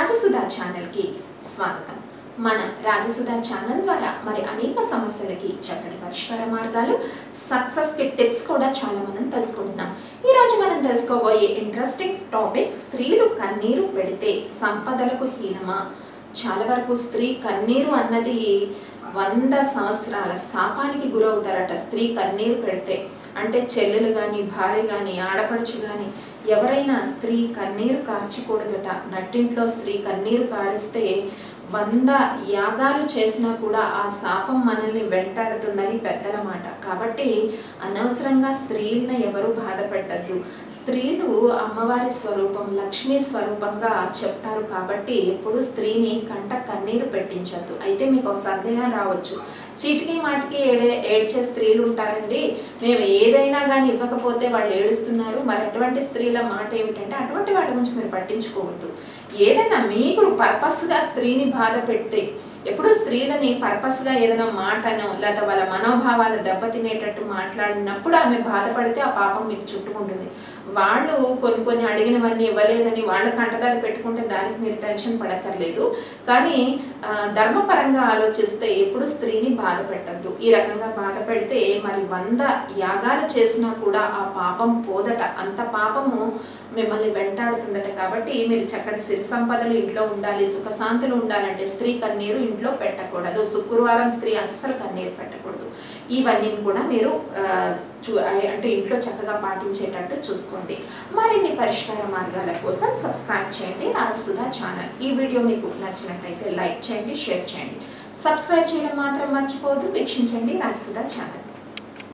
రాజసుధా ఛానల్కి స్వాగతం. మన రాజసుధా ఛానల్ ద్వారా మరి అనేక సమస్యలకి చక్కటి పరిష్కార మార్గాలు సక్సెస్కి టిప్స్ కూడా చాలా మనం తెలుసుకుంటున్నాం. ఈరోజు మనం తెలుసుకోబోయే ఇంట్రెస్టింగ్ టాపిక్ స్త్రీలు కన్నీరు పెడితే సంపదలకు హీనమా? చాలా వరకు స్త్రీ కన్నీరు అన్నది వంద సంవత్సరాల శాపానికి గురవుతారట స్త్రీ కన్నీరు పెడితే. అంటే చెల్లెలు కానీ భార్య కానీ ఆడపడుచు కానీ ఎవరైనా స్త్రీ కన్నీరు కార్చకూడదట. నట్టింట్లో స్త్రీ కన్నీరు కారిస్తే వంద యాగాలు చేసినా కూడా ఆ శాపం మనల్ని వెంటాడుతుందని పెద్దల మాట. కాబట్టి అనవసరంగా స్త్రీలను ఎవరు బాధపెట్టద్దు స్త్రీలు అమ్మవారి స్వరూపం లక్ష్మీ స్వరూపంగా చెప్తారు కాబట్టి ఎప్పుడు స్త్రీని కంట కన్నీరు పెట్టించద్దు. అయితే మీకు ఒక సందేహం రావచ్చు. చీటికి మాటికి ఏడే ఏడ్చే స్త్రీలు ఉంటారండి. మేము ఏదైనా కానీ ఇవ్వకపోతే వాళ్ళు ఏడుస్తున్నారు. మరి అటువంటి స్త్రీల మాట ఏమిటంటే అటువంటి వాటి గురించి మీరు పట్టించుకోవద్దు. ఏదైనా మీకు పర్పస్గా స్త్రీని బాధ పెడితే ఎప్పుడు స్త్రీలని పర్పస్గా ఏదైనా మాటనో లేదా వాళ్ళ మనోభావాలు దెబ్బతినేటట్టు మాట్లాడినప్పుడు ఆమె బాధపడితే ఆ పాపం మీకు చుట్టుకుంటుంది. వాళ్ళు కొన్ని కొన్ని అడిగినవన్నీ ఇవ్వలేదని వాళ్ళు కంటదాడి పెట్టుకుంటే దానికి మీరు టెన్షన్ పడక్కర్లేదు. కానీ ధర్మపరంగా ఆలోచిస్తే ఎప్పుడు స్త్రీని బాధ పెట్టద్దు ఈ రకంగా బాధ పెడితే మరి వంద యాగాలు చేసినా కూడా ఆ పాపం పోదట. అంత పాపము మిమ్మల్ని వెంటాడుతుందట. కాబట్టి మీరు చక్కటి సిరి సంపదలు ఇంట్లో ఉండాలి సుఖశాంతులు ఉండాలంటే స్త్రీ కన్నీరు ఇంట్లో పెట్టకూడదు. శుక్రవారం స్త్రీ అస్సలు కన్నీరు పెట్టకూడదు. ఇవన్నీ కూడా మీరు చూ అంటే ఇంట్లో చక్కగా పాటించేటట్టు చూసుకోండి. మరిన్ని పరిష్కార మార్గాల కోసం సబ్స్క్రైబ్ చేయండి. రాజసుధా ఛానల్. ఈ వీడియో మీకు నచ్చినట్టయితే లైక్ చేయండి షేర్ చేయండి. సబ్స్క్రైబ్ చేయడం మాత్రం మర్చిపోవద్దు. వీక్షించండి రాజసుధా ఛానల్.